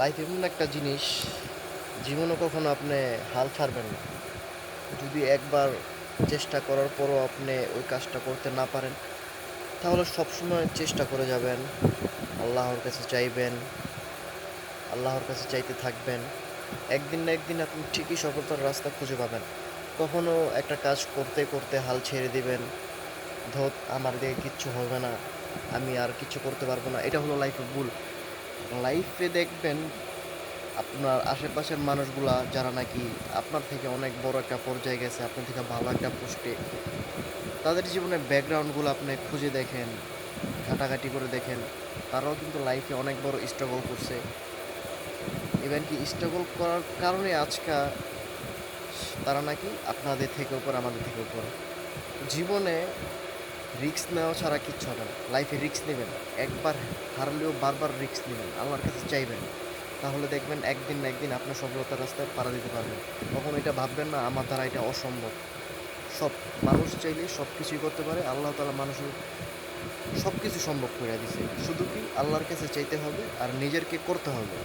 Life এমন একটা জিনিস, জীবনে কখনো আপনি হাল ছাড়বেন না। যদি একবার চেষ্টা করার পরও আপনি ওই কাজটা করতে না পারেন, তাহলে সবসময় চেষ্টা করে যাবেন। আল্লাহর কাছে চাইবেন, আল্লাহর কাছে চাইতে থাকবেন। একদিন না একদিন আপনি ঠিকই সফলতার রাস্তা খুঁজে পাবেন। কখনো একটা কাজ করতে করতে হাল ছেড়ে দিবেন ধত আমার দিকে কিচ্ছু হবে না, আমি আর কিছু করতে পারব না। এটা হলো লাইফে ভুল। লাইফে দেখবেন, আপনার আশেপাশের মানুষগুলা যারা নাকি আপনার থেকে অনেক বড় একটা পর্যায়ে গেছে, আপনার থেকে ভালো একটা পোস্টে, তাদের জীবনের ব্যাকগ্রাউন্ডগুলো আপনি খুঁজে দেখেন, ঘাটাঘাটি করে দেখেন, তারাও কিন্তু লাইফে অনেক বড় স্ট্রাগল করছে। ইভেন কি স্ট্রাগল করার কারণে আজকা তারা নাকি আপনাদের থেকে উপর, আমাদের থেকে উপর। জীবনে রিস্ক নেওয়া ছাড়া কিচ্ছু হবে না। লাইফে রিস্ক নেবেন। একবার হারলেও বারবার রিস্ক নেবেন। আল্লাহর কাছে চাইবেন। তাহলে দেখবেন একদিন না একদিন আপনার সফলতার রাস্তায় পাড়া দিতে পারবেন। তখন এটা ভাববেন না, আমার দ্বারা এটা অসম্ভব। সব মানুষ চাইলে সব কিছুই করতে পারে। আল্লাহ তালা মানুষের সব কিছু সম্ভব করে দিছে শুধু কি আল্লাহর কাছে চাইতে হবে আর নিজেরকে করতে হবে?